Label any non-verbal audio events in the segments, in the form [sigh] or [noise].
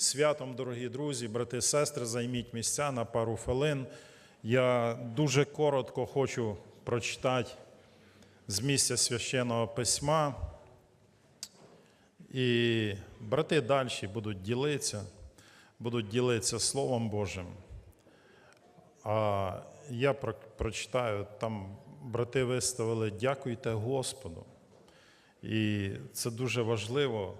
святом, дорогі друзі, брати, і сестри, займіть місця на пару хвилин. Я дуже коротко хочу прочитати з місця священного письма. І брати далі будуть ділитися, будуть ділитися Словом Божим. А я прочитаю, там брати виставили Дякуйте Господу. І це дуже важливо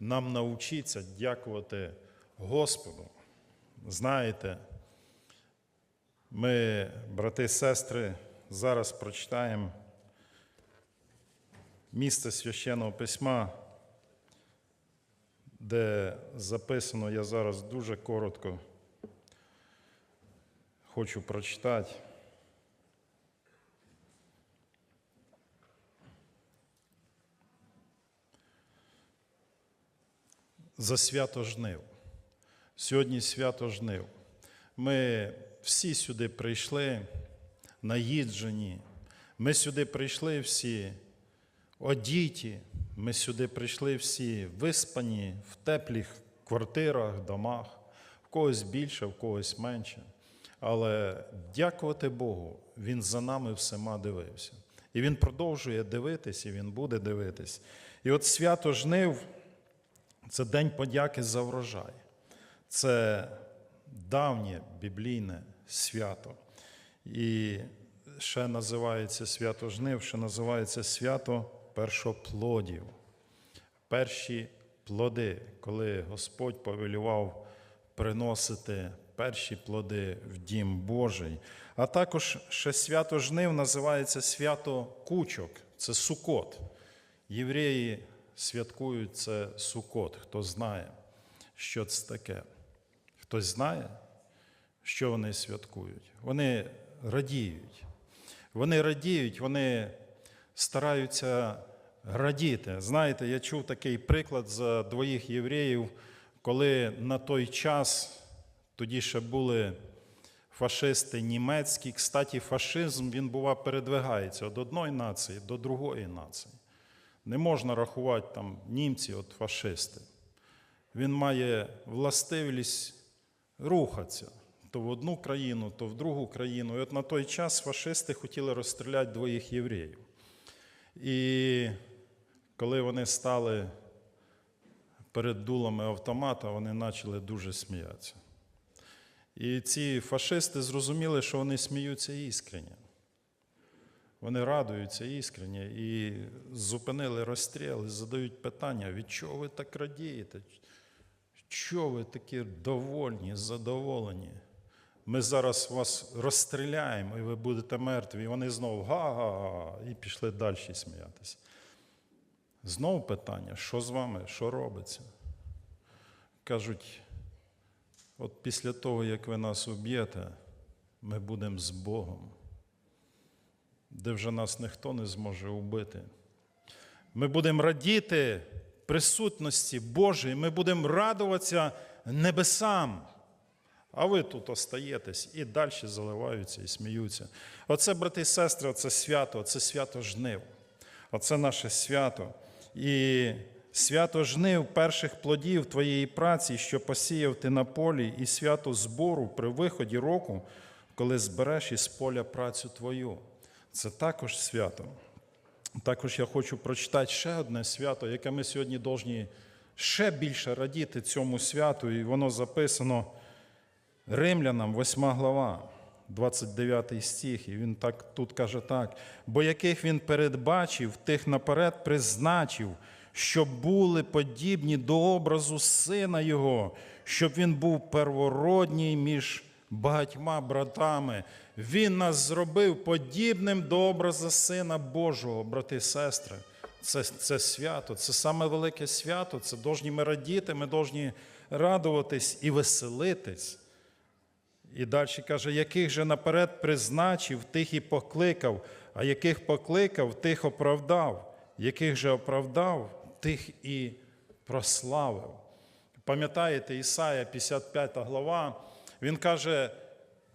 нам навчитися дякувати Господу. Знаєте, ми, брати і сестри, зараз прочитаємо місце священного письма, де записано, я зараз дуже коротко хочу прочитати. За свято жнив. Сьогодні свято жнив. Ми всі сюди прийшли наїджені. Ми сюди прийшли всі одіті. Ми сюди прийшли всі виспані в теплих квартирах, домах, в когось більше, в когось менше. Але дякувати Богу, Він за нами всіма дивився. І Він продовжує дивитись, і Він буде дивитись. І от свято жнив це День подяки за врожай. Це давнє біблійне свято. І ще називається свято жнив, ще називається свято першоплодів. Перші плоди, коли Господь повелював приносити перші плоди в дім Божий. А також ще свято жнив називається свято кучок, це сукот. Євреї святкують це сукот. Хто знає, що це таке? Хтось знає, що вони святкують? Вони радіють. Вони радіють, вони стараються радіти. Знаєте, я чув такий приклад за двоїх євреїв, коли на той час тоді ще були фашисти німецькі. Кстати, фашизм він бува передвигається від одної нації до другої нації. Не можна рахувати там німці от фашисти. Він має властивість рухатися то в одну країну, то в другу країну. І от на той час фашисти хотіли розстріляти двоїх євреїв. І коли вони стали перед дулами автомата, вони почали дуже сміятися. І ці фашисти зрозуміли, що вони сміються іскренні. Вони радуються іскренні і зупинили розстріл і задають питання, від чого ви так радієте? Чого ви такі довольні, задоволені? Ми зараз вас розстріляємо, і ви будете мертві. І вони знову га-га-га, і пішли далі сміятися. Знову питання, що з вами, що робиться? Кажуть, от після того, як ви нас уб'єте, ми будемо з Богом, де вже нас ніхто не зможе убити. Ми будемо радіти присутності Божої, ми будемо радуватися небесам. А ви тут остаєтесь і далі заливаються і сміються. Оце, брати і сестри, це свято, це свято жнив. Оце наше свято. І свято жнив перших плодів твоєї праці, що посіяв ти на полі, і свято збору при виході року, коли збереш із поля працю твою. Це також свято. Також я хочу прочитати ще одне свято, яке ми сьогодні повинні ще більше радіти цьому святу, і воно записано Римлянам, 8 глава, 29 стих, і він так тут каже так: бо яких він передбачив, тих наперед призначив, щоб були подібні до образу сина Його, щоб він був первородній між багатьма братами. Він нас зробив подібним до образу Сина Божого, брати і сестри. Це, це свято, це саме велике свято. Це должні ми радіти, ми должні радуватись і веселитись. І далі каже, яких же наперед призначив, тих і покликав, а яких покликав, тих оправдав, яких же оправдав, тих і прославив. Пам'ятаєте, Ісая, 55 глава, він каже,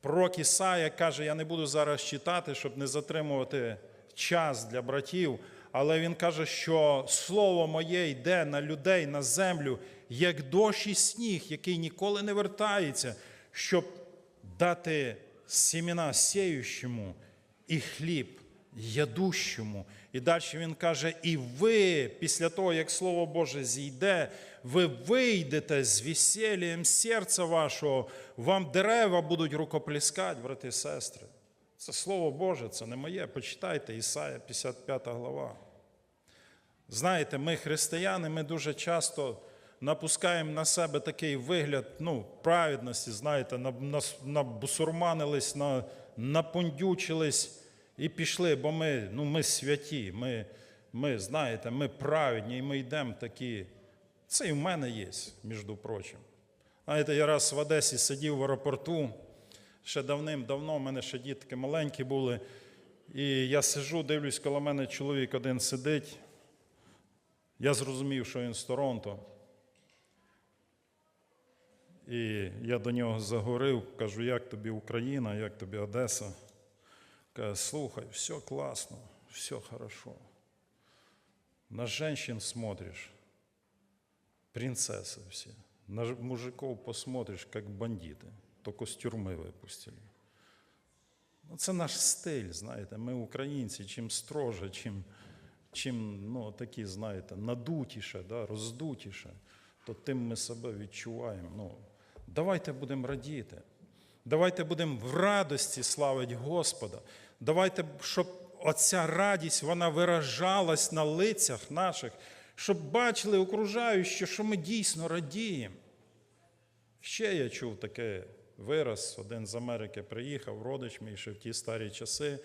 пророк Ісая каже, я не буду зараз читати, щоб не затримувати час для братів, але він каже, що слово моє йде на людей, на землю, як дощ і сніг, який ніколи не вертається, щоб дати сімена сіючому і хліб ядущому. І далі він каже: і ви, після того, як Слово Боже зійде, ви вийдете з весіллям серця вашого, вам дерева будуть рукоплескати, брати і сестри. Це Слово Боже, це не моє. Почитайте Ісая, 55 глава. Знаєте, ми, християни, ми дуже часто напускаємо на себе такий вигляд ну, праведності, знаєте, на- на- набусурманились, на, напондючились і пішли, бо ми, ну, ми святі, ми, ми, знаєте, ми праведні, і ми йдемо такі. Це і в мене є, між прочим. Знаєте, я раз в Одесі сидів в аеропорту, ще давним-давно, в мене ще дітки маленькі були, і я сижу, дивлюсь, коло мене чоловік один сидить. Я зрозумів, що він з Торонто. І я до нього заговорив, кажу, як тобі Україна, як тобі Одеса. Слухай, все класно, все хорошо. На женщин смотришь, принцессы все. На мужиков посмотришь, как бандиты, только з тюрми випустили. Ну, це наш стиль, знаєте. Ми, українці, чим строже, чим, чим ну, такі, знаєте, надутіше, да, роздутіше, то тим ми себе відчуваємо. Ну, давайте будемо радіти. Давайте будемо в радості славити Господа. Давайте, щоб оця радість вона виражалась на лицях наших, щоб бачили окружаючі, що ми дійсно радіємо. Ще я чув таке вираз, один з Америки приїхав, родич мій ще в ті старі часи.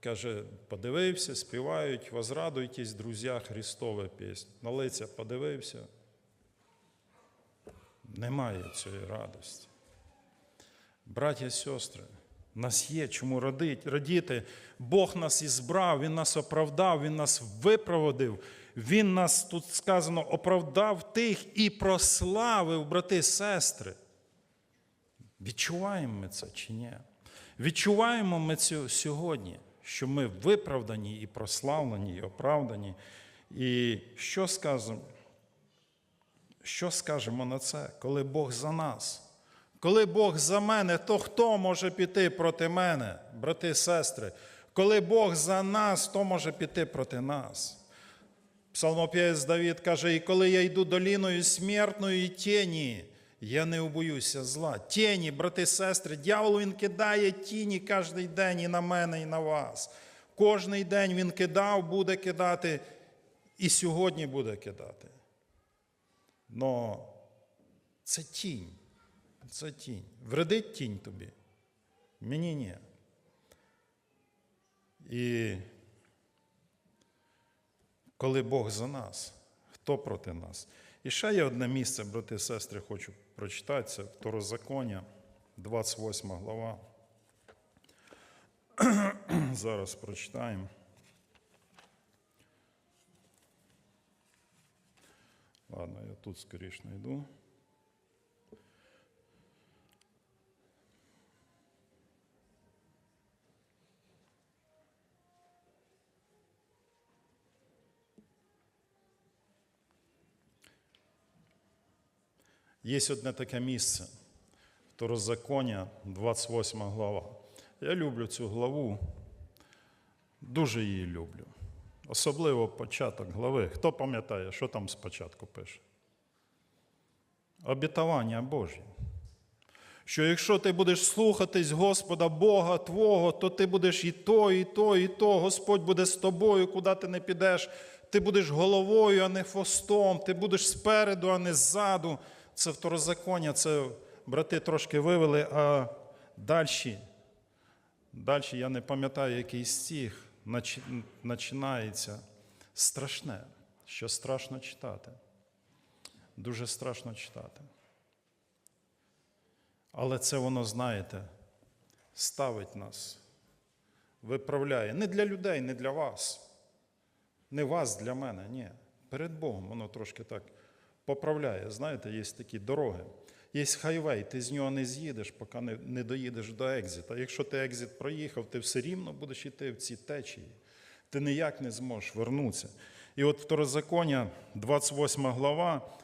Каже, подивився, співають, возрадуйтесь, друзі, Христове піснь. На лиця подивився. Немає цієї радості. Браття і сестри, нас є чому радіти. Бог нас ізбрав, Він нас оправдав, Він нас виправдив. Він нас, тут сказано, оправдав тих і прославив, брати сестри. Відчуваємо ми це чи ні? Відчуваємо ми це сьогодні, що ми виправдані і прославлені, і оправдані. І що скажемо? Що скажемо на це, коли Бог за нас? Коли Бог за мене, то хто може піти проти мене, брати і сестри? Коли Бог за нас, то може піти проти нас. Псалмопівець Давід каже: і коли я йду доліною смертної тіні, я не убоюся зла. Тіні, брати і сестри, дьявол він кидає тіні кожен день і на мене, і на вас. Кожний день він кидав, буде кидати, і сьогодні буде кидати. Но це тінь. Це тінь. Вредить тінь тобі? Мені ні. І коли Бог за нас, хто проти нас? І ще є одне місце, брати і сестри, хочу прочитати, це Второзаконня, 28 глава. [clears throat] Зараз прочитаємо. Ладно, я тут скоріше знайду. Є одне таке місце, Второзаконня, 28 глава. Я люблю цю главу, дуже її люблю. Особливо початок глави. Хто пам'ятає, що там спочатку пише? Обітування Божі. Що якщо ти будеш слухатись Господа Бога Твого, то ти будеш і то, і то, і то. Господь буде з тобою, куди ти не підеш. Ти будеш головою, а не хвостом, ти будеш спереду, а не ззаду. Це второзаконня, це брати трошки вивели, а далі, далі я не пам'ятаю, який стих починається страшне, що страшно читати. Дуже страшно читати. Але це воно, знаєте, ставить нас, виправляє. Не для людей, не для вас. Не вас для мене, ні. Перед Богом воно трошки так поправляє. Знаєте, є такі дороги. Є хайвей, ти з нього не з'їдеш, поки не, не доїдеш до екзита. Якщо ти екзит проїхав, ти все рівно будеш йти в ці течії. Ти ніяк не зможеш вернутися. І от второзаконня, 28 глава,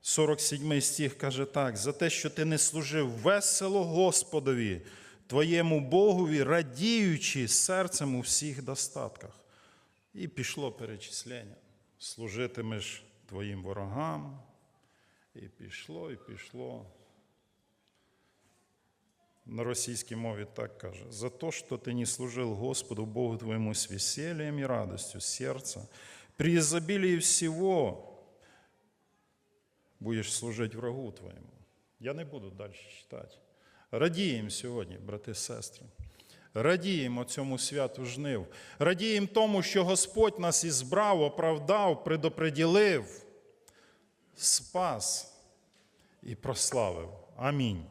47 стих каже так: за те, що ти не служив весело Господові, твоєму Богові, радіючи серцем у всіх достатках. І пішло перечислення. Служитимеш твоїм ворогам. І пішло, і пішло. На російській мові так каже: за то, что ты не служил Господу Богу твоему с весельем и радостью сердца, при изобилии всего будешь служить врагу твоєму. Я не буду далі читати. Радіємо сьогодні, брати і сестри. Радіємо цьому святу жнив. Радіємо тому, що Господь нас ізбрав, оправдав, предоприділив, спас і прославив. Амінь.